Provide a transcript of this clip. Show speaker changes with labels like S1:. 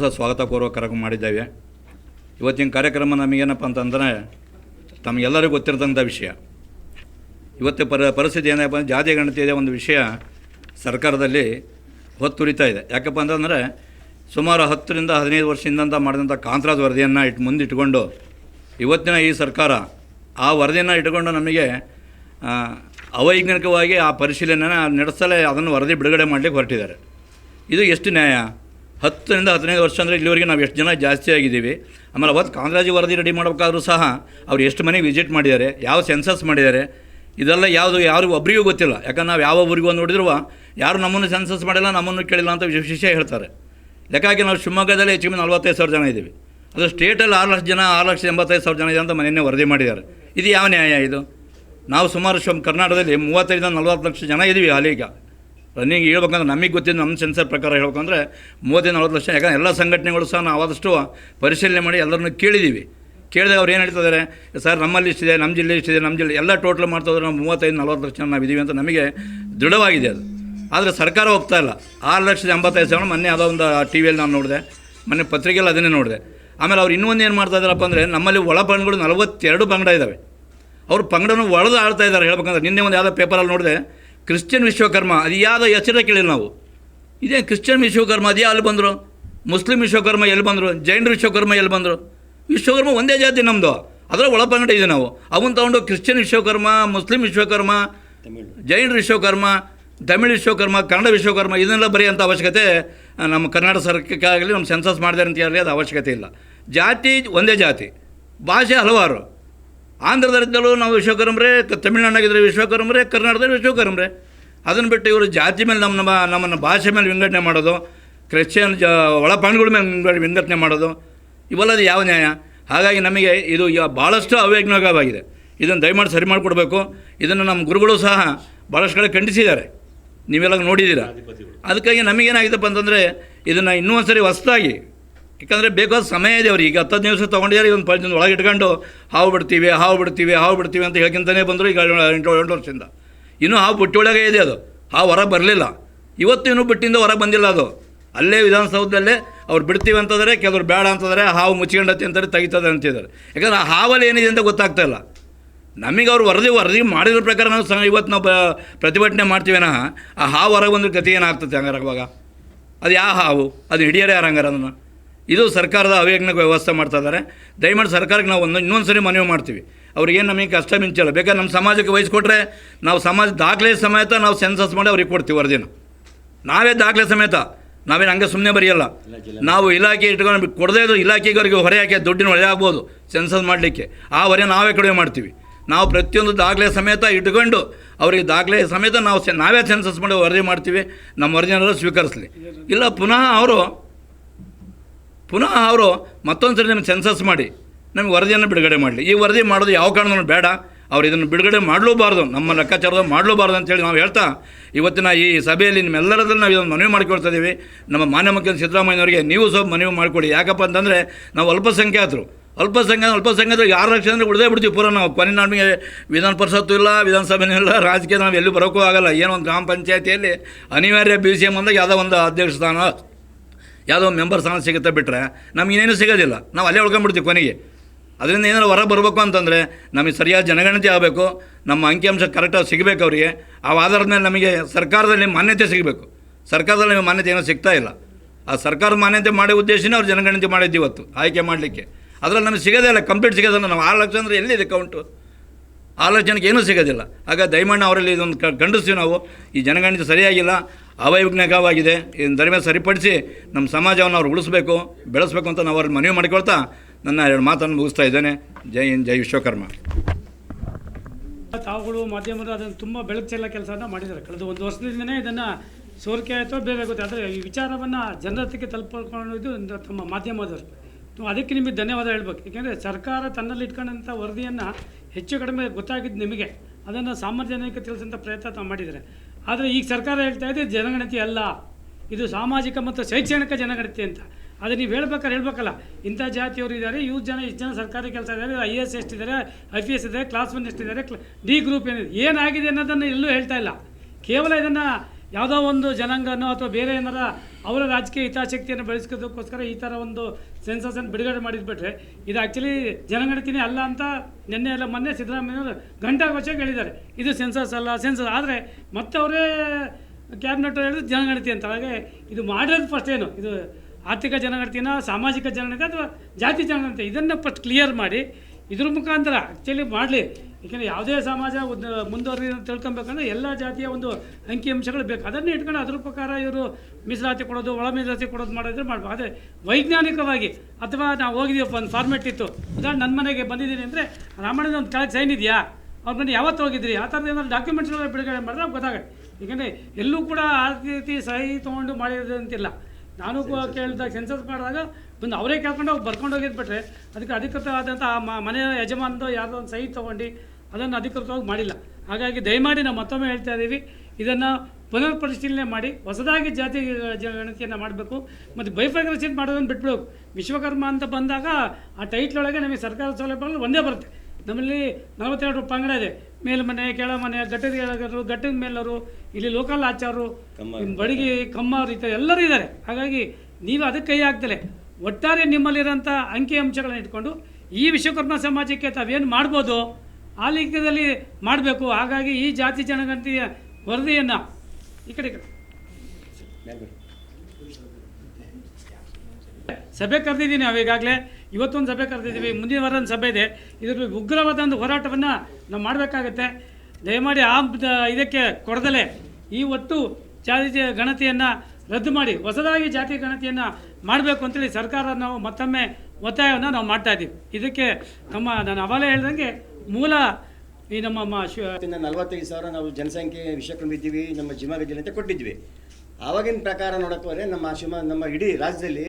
S1: ಸಹ ಸ್ವಾಗತ ಕೋರುವ ಕಾರ್ಯಕ್ರಮ ಮಾಡಿದ್ದೇವೆ. ಇವತ್ತಿನ ಕಾರ್ಯಕ್ರಮ ನಮಗೇನಪ್ಪ ಅಂತಂದರೆ ತಮಗೆಲ್ಲರಿಗೂ ಗೊತ್ತಿರತಕ್ಕಂಥ ವಿಷಯ. ಇವತ್ತು ಪರ, ಪರಿಸ್ಥಿತಿ ಏನಪ್ಪ ಅಂದರೆ ಜಾತಿ ಇದೆ ಒಂದು ವಿಷಯ ಸರ್ಕಾರದಲ್ಲಿ ಹೊತ್ತುರಿತಾ ಇದೆ. ಯಾಕಪ್ಪ ಅಂತಂದರೆ ಸುಮಾರು ಹತ್ತರಿಂದ ಹದಿನೈದು ವರ್ಷದಿಂದ ಮಾಡಿದಂಥ ಕಾಂತರಾಜ್ ವರದಿಯನ್ನು ಇಟ್ಟು ಮುಂದಿಟ್ಕೊಂಡು ಇವತ್ತಿನ ಈ ಸರ್ಕಾರ ಆ ವರದಿಯನ್ನು ಇಟ್ಕೊಂಡು ನಮಗೆ ಅವೈಜ್ಞಾನಿಕವಾಗಿ ಆ ಪರಿಶೀಲನೆ ನಡೆಸಲೇ ಅದನ್ನು ವರದಿ ಬಿಡುಗಡೆ ಮಾಡಲಿಕ್ಕೆ ಹೊರಟಿದ್ದಾರೆ. ಇದು ಎಷ್ಟು ನ್ಯಾಯ? ಹತ್ತರಿಂದ ಹದಿನೈದು ವರ್ಷ ಅಂದರೆ ಇಲ್ಲಿವರೆಗೆ ನಾವು ಎಷ್ಟು ಜನ ಜಾಸ್ತಿ ಆಗಿದ್ದೀವಿ. ಆಮೇಲೆ ಅವತ್ತು ಕಾಂಗ್ರಾಜಿ ವರದಿ ರೆಡಿ ಮಾಡಬೇಕಾದ್ರೂ ಸಹ ಅವ್ರು ಎಷ್ಟು ಮನೆಗೆ ವಿಸಿಟ್ ಮಾಡಿದ್ದಾರೆ, ಯಾವ ಸೆನ್ಸಸ್ ಮಾಡಿದ್ದಾರೆ, ಇದೆಲ್ಲ ಯಾವುದು, ಯಾರಿಗೂ ಒಬ್ಬರಿಗೂ ಗೊತ್ತಿಲ್ಲ. ಯಾಕಂದ್ರೆ ನಾವು ಯಾವ ಊರಿಗೂ ನೋಡಿದ್ರು ಯಾರು ನಮ್ಮನ್ನು ಸೆನ್ಸಸ್ ಮಾಡಿಲ್ಲ, ನಮ್ಮನ್ನು ಕೇಳಿಲ್ಲ ಅಂತ ವಿಶೇಷ ಹೇಳ್ತಾರೆ. ಲೆಕ್ಕಾಗಿ ನಾವು ಶಿವಮೊಗ್ಗದಲ್ಲಿ ಹೆಚ್ಚು ಕಮ್ಮಿ ನಲ್ವತ್ತೈದು ಸಾವಿರ ಜನ ಇದ್ದೀವಿ. ಅದು ಸ್ಟೇಟಲ್ಲಿ ಆರು ಲಕ್ಷ ಜನ, ಆರು ಲಕ್ಷ ಎಂಬತ್ತೈದು ಸಾವಿರ ಜನ ಇದೆ ಅಂತ ಮನೆಯೇ ವರದಿ ಮಾಡಿದ್ದಾರೆ. ಇದು ಯಾವ ನ್ಯಾಯ ಇದು? ನಾವು ಸುಮಾರು ಶಿವ ಕರ್ನಾಟಕದಲ್ಲಿ ಮೂವತ್ತೈದರಿಂದ ನಲವತ್ತು ಲಕ್ಷ ಜನ ಇದ್ದೀವಿ ಹಾಲೀಗ ರನ್ನಿಂಗ್ ಹೇಳ್ಬೇಕಂದ್ರೆ ನಮಗೆ ಗೊತ್ತಿದ್ದು ನಮ್ಮ ಸೆನ್ಸರ್ ಪ್ರಕಾರ ಹೇಳ್ಬೇಕಂದ್ರೆ ಮೋದಿ ನಲವತ್ತು ಲಕ್ಷ, ಯಾಕಂದರೆ ಎಲ್ಲ ಸಂಘಟನೆಗಳು ಸಹ ನಾವು ಆದಷ್ಟು ಪರಿಶೀಲನೆ ಮಾಡಿ ಎಲ್ಲರನ್ನೂ ಕೇಳಿದ್ದೀವಿ ಕೇಳಿದಾಗ ಅವ್ರು ಏನು ಹೇಳ್ತಿದ್ದಾರೆ ಸರ್, ನಮ್ಮಲ್ಲಿ ಇಷ್ಟಿದೆ ನಮ್ಮ ಜಿಲ್ಲೆ ಇಷ್ಟಿದೆ ನಮ್ಮ ಜಿಲ್ಲೆ ಎಲ್ಲ ಟೋಟಲ್ ಮಾಡ್ತಾಯಿದ್ರೆ ನಾವು ಮೂವತ್ತೈದು, ನಲ್ವತ್ತು ಲಕ್ಷ ನಾವು ಇದ್ದೀವಿ ಅಂತ ನಮಗೆ ದೃಢವಾಗಿದೆ ಅದು. ಆದರೆ ಸರ್ಕಾರ ಹೋಗ್ತಾ ಇಲ್ಲ. ಆರು ಲಕ್ಷದ ಎಂಬತ್ತೈದು ಸಾವಿರ ಮೊನ್ನೆ ಯಾವುದೋ ಒಂದು ಟಿ ವಿಯಲ್ಲಿ ನಾನು ನೋಡಿದೆ, ಮೊನ್ನೆ ಪತ್ರಿಕೆಯಲ್ಲಿ ಅದನ್ನೇ ನೋಡಿದೆ. ಆಮೇಲೆ ಅವ್ರು ಇನ್ನೊಂದು ಏನು ಮಾಡ್ತಾ ಇದ್ದಾರಪ್ಪ ಅಂದರೆ, ನಮ್ಮಲ್ಲಿ ಒಳ ಪಂಗಡಗಳು ನಲವತ್ತೆರಡು ಪಂಗಡ ಇದ್ದಾವೆ ಅವರು ಪಂಗಡನ ಒಳದು ಆಳ್ತಾ ಇದ್ದಾರೆ, ಹೇಳ್ಬೇಕಂದ್ರೆ. ನಿನ್ನೆ ಒಂದು ಯಾವುದೋ ಪೇಪರಲ್ಲಿ ನೋಡಿದೆ ಕ್ರಿಶ್ಚಿಯನ್ ವಿಶ್ವಕರ್ಮ, ಅದು ಹೆಸರೇ ಕೇಳಿಲ್ಲ ನಾವು. ಇದೇ ಕ್ರಿಶ್ಚಿಯನ್ ವಿಶ್ವಕರ್ಮ, ಅದೇ ಅಲ್ಲಿ ಬಂದರು? ಮುಸ್ಲಿಂ ವಿಶ್ವಕರ್ಮ ಎಲ್ಲಿ ಬಂದರು? ಜೈನ ವಿಶ್ವಕರ್ಮ ಎಲ್ಲಿ ಬಂದರು? ವಿಶ್ವಕರ್ಮ ಒಂದೇ ಜಾತಿ ನಮ್ಮದು ಅದರ ಒಳಪಂಗಡ ಇದೆ ನಾವು. ಅವನ್ನ ತಗೊಂಡು ಕ್ರಿಶ್ಚಿಯನ್ ವಿಶ್ವಕರ್ಮ, ಮುಸ್ಲಿಂ ವಿಶ್ವಕರ್ಮ, ಜೈನ ವಿಶ್ವಕರ್ಮ, ತಮಿಳ್ ವಿಶ್ವಕರ್ಮ, ಕನ್ನಡ ವಿಶ್ವಕರ್ಮ, ಇದನ್ನೆಲ್ಲ ಬರೆಯೋಂಥ ಅವಶ್ಯಕತೆ ನಮ್ಮ ಕರ್ನಾಟಕ ಸರ್ಕಾರಕ್ಕಾಗಲಿ ನಮ್ಮ ಸೆನ್ಸಸ್ ಮಾಡಿದ್ದಾರೆ ಅಂತ ಹೇಳಿ ಅದು ಅವಶ್ಯಕತೆ ಇಲ್ಲ. ಜಾತಿ ಒಂದೇ ಜಾತಿ. ಭಾಷೆ ಹಲವಾರು. ಆಂಧ್ರದಲ್ಲಿದ್ದಲು ನಾವು ವಿಶ್ವಕರ್ಮರೇ ತಮಿಳ್ನಾಡಾಗಿದ್ದರೆ ವಿಶ್ವಕರ್ಮರೇ ಕರ್ನಾಟಕದಲ್ಲಿ ವಿಶ್ವಕರ್ಮರೇ. ಅದನ್ನು ಬಿಟ್ಟು ಇವರು ಜಾತಿ ಮೇಲೆ ನಮ್ಮ ನಮ್ಮ ನಮ್ಮನ್ನು ಭಾಷೆ ಮೇಲೆ ವಿಂಗಡಣೆ ಮಾಡೋದು ಕ್ರಿಶ್ಚಿಯನ್ ಜ ಒಳಪಾಣಿಗಳ ಮೇಲೆ ವಿಂಗಡ ವಿಂಗಡಣೆ ಮಾಡೋದು ಇವೆಲ್ಲದು ಯಾವ ನ್ಯಾಯ? ಹಾಗಾಗಿ ನಮಗೆ ಇದು ಭಾಳಷ್ಟು ಅವೈಜ್ಞಾನಿಕವಾಗಿದೆ ಇದನ್ನು ದಯಮಾಡಿ ಸರಿ ಮಾಡಿಕೊಡ್ಬೇಕು. ಇದನ್ನು ನಮ್ಮ ಗುರುಗಳು ಸಹ ಭಾಳಷ್ಟು ಕಡೆ ಖಂಡಿಸಿದ್ದಾರೆ. ನೀವೆಲ್ಲ ನೋಡಿದ್ದೀರಾ? ಅದಕ್ಕಾಗಿ ನಮಗೇನಾಗಿದೆಪ್ಪ ಅಂತಂದರೆ ಇದನ್ನು ಇನ್ನೂ ಒಂದು ಸರಿ ಹೊಸದಾಗಿ ಯಾಕಂದರೆ ಬೇಕಾದ ಸಮಯ ಇದೆ ಅವ್ರಿಗೆ. ಈಗ ಹತ್ತತ್ತು ನಿಮಿಷ ತೊಗೊಂಡಿದ್ದಾರೆ ಒಂದು ಪಂಚ ಒಳಗೆ ಇಟ್ಕೊಂಡು ಹಾವು ಬಿಡ್ತೀವಿ ಹಾವು ಬಿಡ್ತೀವಿ ಹಾವು ಬಿಡ್ತೀವಿ ಅಂತ ಹೇಳ್ಕೊಂತಾನೆ ಬಂದರು ಈಗ ಎಂಟು ಎಂಟು ವರ್ಷದಿಂದ. ಇನ್ನೂ ಹಾವು ಬುಟ್ಟಿಯೊಳಗೆ ಇದೆ ಅದು. ಹಾವು ಹೊರಗೆ ಬರಲಿಲ್ಲ. ಇವತ್ತು ಇನ್ನೂ ಬಿಟ್ಟಿಂದ ಹೊರಗೆ ಬಂದಿಲ್ಲ ಅದು. ಅಲ್ಲೇ ವಿಧಾನಸೌಧದಲ್ಲೇ ಅವ್ರು ಬಿಡ್ತೀವಿ ಅಂತಂದರೆ ಕೆಲವ್ರು ಬೇಡ ಅಂತಂದರೆ ಹಾವು ಮುಚ್ಕೊಂಡತ್ತೆ ಅಂತಾರೆ, ತೆಗಿತದೆ ಅಂತಿದ್ದಾರೆ. ಯಾಕಂದ್ರೆ ಆ ಹಾವಲ್ಲಿ ಏನಿದೆ ಅಂತ ಗೊತ್ತಾಗ್ತಾ ಇಲ್ಲ. ನಮಗೆ ಅವ್ರು ವರದಿ ವರದಿ ಮಾಡಿದ್ರ ಪ್ರಕಾರ ನಾವು ಸಹ ಇವತ್ತು ನಾವು ಪ್ರತಿಭಟನೆ ಮಾಡ್ತೀವಿ ಆ ಹಾವು ಹೊರಗೆ ಬಂದ್ರೆ ಗತಿ ಏನಾಗ್ತದೆ ಹಂಗಾರೆ ಅದು ಯಾವ ಹಾವು? ಅದು ಹಿಡಿಯರೇ ಯಾರು ಹಂಗಾರೆ ಅದನ್ನು? ಇದು ಸರ್ಕಾರದ ಅವ್ಯಜ್ಞ ವ್ಯವಸ್ಥೆ ಮಾಡ್ತಾ ಇದ್ದಾರೆ. ದಯಮಾಡಿ ಸರ್ಕಾರಕ್ಕೆ ನಾವು ಒಂದು ಇನ್ನೊಂದು ಸರಿ ಮನವಿ ಮಾಡ್ತೀವಿ. ಅವ್ರಿಗೇನು ನಮಗೆ ಕಷ್ಟ ಮಿಂಚಲ್ಲ ಬೇಕಾದ್ರೆ ನಮ್ಮ ಸಮಾಜಕ್ಕೆ ವಹಿಸ್ಕೊಟ್ರೆ ನಾವು ಸಮಾಜ ದಾಖಲೆ ಸಮೇತ ನಾವು ಸೆನ್ಸಸ್ ಮಾಡಿ ಅವ್ರಿಗೆ ಕೊಡ್ತೀವಿ ವರದಿನ. ನಾವೇ ದಾಖಲೆ ಸಮೇತ. ನಾವೇನು ಹಂಗೆ ಸುಮ್ಮನೆ ಬರೆಯಲ್ಲ. ನಾವು ಇಲಾಖೆ ಇಟ್ಕೊಂಡು ಕೊಡದೇ ಇದ್ದು ಅವ್ರಿಗೆ ಹೊರೆ ಹಾಕಿ ದುಡ್ಡಿನ ಹೊರೆ ಆಗ್ಬೋದು ಸೆನ್ಸಸ್ ಮಾಡಲಿಕ್ಕೆ. ಆ ಹೊರೆ ನಾವೇ ಕಡಿಮೆ ಮಾಡ್ತೀವಿ. ನಾವು ಪ್ರತಿಯೊಂದು ದಾಖಲೆ ಸಮೇತ ಇಟ್ಕೊಂಡು ಅವರಿಗೆ ದಾಖಲೆ ಸಮೇತ ನಾವು ನಾವೇ ಸೆನ್ಸಸ್ ಮಾಡಿ ವರದಿ ಮಾಡ್ತೀವಿ. ನಮ್ಮ ವರದಿನೆಲ್ಲ ಸ್ವೀಕರಿಸಲಿ. ಇಲ್ಲ ಪುನಃ ಅವರು ಪುನಃ ಅವರು ಮತ್ತೊಂದು ಸರಿ ನಿಮ್ಗೆ ಸೆನ್ಸಸ್ ಮಾಡಿ, ನಮಗೆ ವರದಿಯನ್ನು ಬಿಡುಗಡೆ ಮಾಡಲಿ. ಈ ವರದಿ ಮಾಡೋದು ಯಾವ ಕಾರಣದೂ ಬೇಡ. ಅವ್ರು ಇದನ್ನು ಬಿಡುಗಡೆ ಮಾಡಲೂಬಾರ್ದು. ನಮ್ಮ ಲೆಕ್ಕಾಚಾರದ ಮಾಡಲೂಬಾರ್ದು ಅಂತೇಳಿ ನಾವು ಹೇಳ್ತಾ, ಇವತ್ತಿನ ಈ ಸಭೆಯಲ್ಲಿ ನಿಮ್ಮೆಲ್ಲರದನ್ನು ನಾವು ಇದನ್ನು ಮನವಿ ಮಾಡ್ಕೊಳ್ತಾ ಇದ್ದೀವಿ ನಮ್ಮ ಮಾನ್ಯ ಮುಖ್ಯಮಂತ್ರಿ ಸಿದ್ದರಾಮಯ್ಯನವರಿಗೆ ನೀವು ಸ್ವಲ್ಪ ಮನವಿ ಮಾಡಿಕೊಡಿ. ಯಾಕಪ್ಪ ಅಂತಂದರೆ ನಾವು ಅಲ್ಪಸಂಖ್ಯಾತರು. ಅಲ್ಪಸಂಖ್ಯಾತ ಅಲ್ಪಸಂಖ್ಯಾತರು ಆರು ಲಕ್ಷ ಅಂದರೆ ಉಳಿದೇ ಬಿಡ್ತೀವಿ. ಪೂರ ನಾವು ಕೊನೆ ನಮಗೆ ವಿಧಾನ ಪರಿಷತ್ತು ಇಲ್ಲ, ವಿಧಾನಸಭೆನೂ ಇಲ್ಲ, ರಾಜಕೀಯ ನಾವು ಎಲ್ಲೂ ಬರೋಕ್ಕೂ ಆಗಲ್ಲ. ಏನೋ ಒಂದು ಗ್ರಾಮ ಪಂಚಾಯತಿಯಲ್ಲಿ ಅನಿವಾರ್ಯ ಬಿ ಸಿ ಎಂ ಅಂದಾಗ ಯಾವುದೋ ಒಂದು ಅಧ್ಯಕ್ಷ ಸ್ಥಾನ ಯಾವುದೋ ಒಂದು ಮೆಂಬರ್ ಸ್ಥಾನ ಸಿಗುತ್ತೆ ಬಿಟ್ಟರೆ ನಮಗೇನೇನು ಸಿಗೋದಿಲ್ಲ. ನಾವು ಅಲ್ಲೇ ಉಳ್ಕೊಂಡ್ಬಿಡ್ತೀವಿ ಕೊನೆಗೆ. ಅದರಿಂದ ಏನಾರು ಹೊರ ಬರಬೇಕು ಅಂತಂದರೆ ನಮಗೆ ಸರಿಯಾದ ಜನಗಣತಿ ಆಗಬೇಕು. ನಮ್ಮ ಅಂಕಿಅಂಶ ಕರೆಕ್ಟಾಗಿ ಸಿಗಬೇಕು ಅವರಿಗೆ. ಆ ಆಧಾರದ ಮೇಲೆ ನಮಗೆ ಸರ್ಕಾರದಲ್ಲಿ ಮಾನ್ಯತೆ ಸಿಗಬೇಕು. ಸರ್ಕಾರದಲ್ಲಿ ನಮಗೆ ಮಾನ್ಯತೆ ಏನೋ ಸಿಗ್ತಾ ಇಲ್ಲ. ಆ ಸರ್ಕಾರ ಮಾನ್ಯತೆ ಮಾಡೋ ಉದ್ದೇಶನೇ ಅವ್ರು ಜನಗಣತಿ ಮಾಡಿದ್ದು ಇವತ್ತು, ಆಯ್ಕೆ ಮಾಡಲಿಕ್ಕೆ. ಅದರಲ್ಲಿ ನಮಗೆ ಸಿಗೋದೇ ಇಲ್ಲ ಕಂಪ್ಲೀಟ್ ಸಿಗೋದಿಲ್ಲ ನಾವು ಆರು ಲಕ್ಷ ಅಂದರೆ ಎಲ್ಲಿದೆ ಕೌಂಟು ಆರು ಲಕ್ಷ ಜನಕ್ಕೆ ಏನೂ ಸಿಗೋದಿಲ್ಲ. ಆಗ ದಯಮಾಡಿ ಅವರಲ್ಲಿ ಇದೊಂದು ಕಂಡಿಸ್ತೀವಿ ನಾವು. ಈ ಜನಗಣತಿ ಸರಿಯಾಗಿಲ್ಲ. ಅವೈಜ್ಞಾನಿಕವಾಗಿದೆ ಇದನ್ನು ದರಿಮೆ ಸರಿಪಡಿಸಿ ನಮ್ಮ ಸಮಾಜವನ್ನು ಅವ್ರು ಉಳಿಸ್ಬೇಕು, ಬೆಳೆಸ್ಬೇಕು ಅಂತ ನಾವು ಅವ್ರನ್ನ ಮನವಿ ಮಾಡಿಕೊಳ್ತಾ ನನ್ನ ಎರಡು ಮಾತನ್ನು ಮುಗಿಸ್ತಾ ಇದ್ದೇನೆ. ಜೈ ಹಿಂದ್, ಜೈ ವಿಶ್ವಕರ್ಮ.
S2: ತಾವುಗಳು ಮಾಧ್ಯಮದ ಅದನ್ನು ತುಂಬ ಬೆಳಕು ಚೆಲ್ಲ ಕೆಲಸನ ಮಾಡಿದ್ದಾರೆ. ಕಳೆದ ಒಂದು ವರ್ಷದಿಂದನೇ ಇದನ್ನು ಸೋರಿಕೆ ಆಯಿತೋ ಬೇರೆ ಆದರೆ ಈ ವಿಚಾರವನ್ನು ಜನರತ್ತಿಗೆ ತಲುಪಿಕೊಂಡಿದ್ದು ತಮ್ಮ ಮಾಧ್ಯಮದವರು. ಅದಕ್ಕೆ ನಿಮಗೆ ಧನ್ಯವಾದ ಹೇಳ್ಬೇಕು. ಏಕೆಂದರೆ ಸರ್ಕಾರ ತನ್ನಲ್ಲಿ ಇಟ್ಕೊಂಡಂಥ ವರದಿಯನ್ನು ಹೆಚ್ಚು ಕಡಿಮೆ ಗೊತ್ತಾಗಿದ್ದು ನಿಮಗೆ. ಅದನ್ನು ಸಾಮಾನ್ಯಕ್ಕೆ ತಿಳಿಸೋಂಥ ಪ್ರಯತ್ನ ಮಾಡಿದ್ದಾರೆ. ಆದರೆ ಈಗ ಸರ್ಕಾರ ಹೇಳ್ತಾ ಇದೆ ಜನಗಣತಿ ಅಲ್ಲ. ಇದು ಸಾಮಾಜಿಕ ಮತ್ತು ಶೈಕ್ಷಣಿಕ ಜನಗಣತಿ ಅಂತ. ಆದರೆ ನೀವು ಹೇಳ್ಬೇಕಾದ್ರೆ ಹೇಳ್ಬೇಕಲ್ಲ. ಇಂಥ ಜಾತಿಯವರು ಇದ್ದಾರೆ ಇವ್ರು ಜನ ಇಷ್ಟು ಜನ ಸರ್ಕಾರಿ ಕೆಲಸ ಇದ್ದಾರೆ ಐ ಎಸ್ ಎಷ್ಟಿದ್ದಾರೆ ಐ ಪಿ ಎಸ್ ಇದ್ದಾರೆ ಕ್ಲಾಸ್ ಒನ್ ಎಷ್ಟಿದ್ದಾರೆ ಕ್ಲ ಡಿ ಗ್ರೂಪ್ ಏನಿದೆ. ಏನಾಗಿದೆ ಅನ್ನೋದನ್ನು ಎಲ್ಲೂ ಹೇಳ್ತಾ ಇಲ್ಲ. ಕೇವಲ ಇದನ್ನು ಯಾವುದೋ ಒಂದು ಜನಾಂಗನೋ ಅಥವಾ ಬೇರೆ ಏನಾರ ಅವರ ರಾಜಕೀಯ ಹಿತಾಸಕ್ತಿಯನ್ನು ಬೆಳೆಸ್ಕೋದಕ್ಕೋಸ್ಕರ ಈ ಥರ ಒಂದು ಸೆನ್ಸಸನ್ನು ಬಿಡುಗಡೆ ಮಾಡಿದ್ಬಿಟ್ರೆ, ಇದು ಆ್ಯಕ್ಚುಲಿ ಜನಗಣತಿನೇ ಅಲ್ಲ ಅಂತ ನಿನ್ನೆ ಎಲ್ಲ ಮೊನ್ನೆ ಸಿದ್ದರಾಮಯ್ಯವರು ಗಂಟಾಘೋಷವಾಗಿ ಹೇಳಿದ್ದಾರೆ. ಇದು ಸೆನ್ಸಸ್ ಅಲ್ಲ ಸೆನ್ಸಸ್ ಆದರೆ ಮತ್ತೆ ಅವರೇ ಕ್ಯಾಬಿನೆಟ್ ಹೇಳಿದ್ರು ಜನಗಣತಿ ಅಂತ. ಹಾಗೆ ಇದು ಮಾಡಿರೋದು ಫಸ್ಟ್ ಏನು? ಇದು ಆರ್ಥಿಕ ಜನಗಣತಿನ, ಸಾಮಾಜಿಕ ಜನಗಣತಿ ಅಥವಾ ಜಾತಿ ಜನಗಣತಿ? ಇದನ್ನು ಫಸ್ಟ್ ಕ್ಲಿಯರ್ ಮಾಡಿ ಇದ್ರ ಮುಖಾಂತರ ಆ್ಯಕ್ಚುಲಿ ಮಾಡಲಿ. ಏಕೆಂದರೆ ಯಾವುದೇ ಸಮಾಜ ಒಂದು ಮುಂದುವರಿ ತಿಳ್ಕೊಬೇಕಂದ್ರೆ ಎಲ್ಲ ಜಾತಿಯ ಒಂದು ಅಂಕಿಅಂಶಗಳು ಬೇಕು. ಅದನ್ನೇ ಇಟ್ಕೊಂಡು ಅದ್ರ ಪ್ರಕಾರ ಇವರು ಮೀಸಲಾತಿ ಕೊಡೋದು, ಒಳ ಮೀಸಲಾತಿ ಕೊಡೋದು ಮಾಡೋದ್ರೆ ಮಾಡ್ಬೋದು. ಆದರೆ ವೈಜ್ಞಾನಿಕವಾಗಿ ಅಥವಾ ನಾವು ಹೋಗಿದ್ದೀವಪ್ಪ ಒಂದು ಫಾರ್ಮೆಟ್ ಇತ್ತು. ಉದಾಹರಣೆ ನನ್ನ ಮನೆಗೆ ಬಂದಿದ್ದೀನಿ ಅಂದರೆ, ರಾಮಾಯಣದ ಒಂದು ಕೆಳಗೆ ಸೈನ್ ಇದೆಯಾ? ಅವ್ರ ಮನೆ ಯಾವತ್ತು ಹೋಗಿದ್ರಿ? ಆ ಥರದ ಏನಾದ್ರು ಡಾಕ್ಯುಮೆಂಟ್ಸ್ಗಳ ಬಿಡುಗಡೆ ಮಾಡಿದ್ರೆ ಗೊತ್ತಾಗುತ್ತೆ. ಏಕೆಂದರೆ ಎಲ್ಲೂ ಕೂಡ ಆ ರೀತಿ ಸಹಿ ತೊಗೊಂಡು ಮಾಡಿರೋದು ಅಂತಿಲ್ಲ ನಾನು ಕೇಳಿದ ಕೇಳಿದಾಗ ಸೆನ್ಸಸ್ ಮಾಡಿದಾಗ ಬಂದು ಅವರೇ ಕೇಳ್ಕೊಂಡು ಅವ್ರು ಬರ್ಕೊಂಡು ಹೋಗಿದ್ಬಿಟ್ರೆ ಅದಕ್ಕೆ ಅಧಿಕೃತವಾದಂಥ ಆ ಮನೆಯ ಯಜಮಾನದೋ ಯಾರ್ದೋ ಒಂದು ಸಹಿ ತೊಗೊಂಡು ಅದನ್ನು ಅಧಿಕೃತವಾಗಿ ಮಾಡಿಲ್ಲ. ಹಾಗಾಗಿ ದಯಮಾಡಿ ನಾವು ಮತ್ತೊಮ್ಮೆ ಹೇಳ್ತಾ ಇದ್ದೀವಿ ಇದನ್ನು ಪುನರ್ ಪರಿಶೀಲನೆ ಮಾಡಿ ಹೊಸದಾಗಿ ಜಾತಿ ಗಣತಿಯನ್ನು ಮಾಡಬೇಕು ಮತ್ತು ಬೈಫರ್ಗೇಷನ್ ಮಾಡೋದನ್ನು ಬಿಟ್ಬಿಡ್ಬೇಕು. ವಿಶ್ವಕರ್ಮ ಅಂತ ಬಂದಾಗ ಆ ಟೈಟ್ಲೊಳಗೆ ನಮಗೆ ಸರ್ಕಾರದ ಸೌಲಭ್ಯಗಳು ಒಂದೇ ಬರುತ್ತೆ. ನಮ್ಮಲ್ಲಿ ನಲವತ್ತೆರಡು ಪಂಗಡ ಇದೆ. ಮೇಲ್ಮನೆ ಕೆಳಮನೆ ಘಟ್ಟದ ಕೆಳಗರು ಘಟ್ಟದ ಮೇಲವರು ಇಲ್ಲಿ ಲೋಕಲ್ ಆಚಾರರು ಬಡಗಿ ಕಮ್ಮಾರು ಈ ಥರ ಎಲ್ಲರೂ ಇದ್ದಾರೆ. ಹಾಗಾಗಿ ನೀವು ಅದಕ್ಕೆ ಕೈ ಹಾಕ್ದಲೆ ಒಟ್ಟಾರೆ ನಿಮ್ಮಲ್ಲಿರೋಂಥ ಅಂಕಿ ಅಂಶಗಳನ್ನ ಇಟ್ಕೊಂಡು ಈ ವಿಶ್ವಕರ್ಮ ಸಮಾಜಕ್ಕೆ ತಾವೇನು ಮಾಡ್ಬೋದು ಆ ಲೆಕ್ಕದಲ್ಲಿ ಮಾಡಬೇಕು. ಹಾಗಾಗಿ ಈ ಜಾತಿ ಜನಗಣತಿಯ ವರದಿಯನ್ನು ಈ ಕಡೆ ಈ ಕಡೆ ಸಭೆ ಕರೆದಿದ್ದೀನಿ ನಾವು ಈಗಾಗಲೇ ಇವತ್ತೊಂದು ಸಭೆ ಕರೆದಿದ್ದೀವಿ, ಮುಂದಿನ ವಾರ ಒಂದು ಸಭೆ ಇದೆ. ಇದರ ಉಗ್ರವಾದ ಒಂದು ಹೋರಾಟವನ್ನು ನಾವು ಮಾಡಬೇಕಾಗತ್ತೆ. ದಯಮಾಡಿ ಆ ಇದಕ್ಕೆ ಕೊಡದಲೆ. ಈ ಹೊತ್ತು ಜಾತಿ ಗಣತಿಯನ್ನು ರದ್ದು ಮಾಡಿ, ಹೊಸದಾಗಿ ಜಾತಿ ಗಣತಿಯನ್ನು ಮಾಡಬೇಕು ಅಂತೇಳಿ ಸರ್ಕಾರ ನಾವು ಮತ್ತೊಮ್ಮೆ ಒತ್ತಾಯವನ್ನು ನಾವು ಮಾಡ್ತಾ ಇದ್ದೀವಿ. ಇದಕ್ಕೆ ನಮ್ಮ ನಾನು ಅವಾಲೇ ಹೇಳ್ದಂಗೆ ಮೂಲ ಈ ನಮ್ಮ
S3: ನಲವತ್ತೈದು ಸಾವಿರ ನಾವು ಜನಸಂಖ್ಯೆ ವಿಶ್ವಕರ್ಮ ಇದ್ದೀವಿ ನಮ್ಮ ಶಿವಮೊಗ್ಗ ಜಿಲ್ಲೆ ಅಂತ ಕೊಟ್ಟಿದ್ವಿ ಆವಾಗಿನ ಪ್ರಕಾರ ನೋಡಕ್ಕೆ ಹೋದರೆ ನಮ್ಮ ಶಿವ ನಮ್ಮ ಇಡೀ ರಾಜ್ಯದಲ್ಲಿ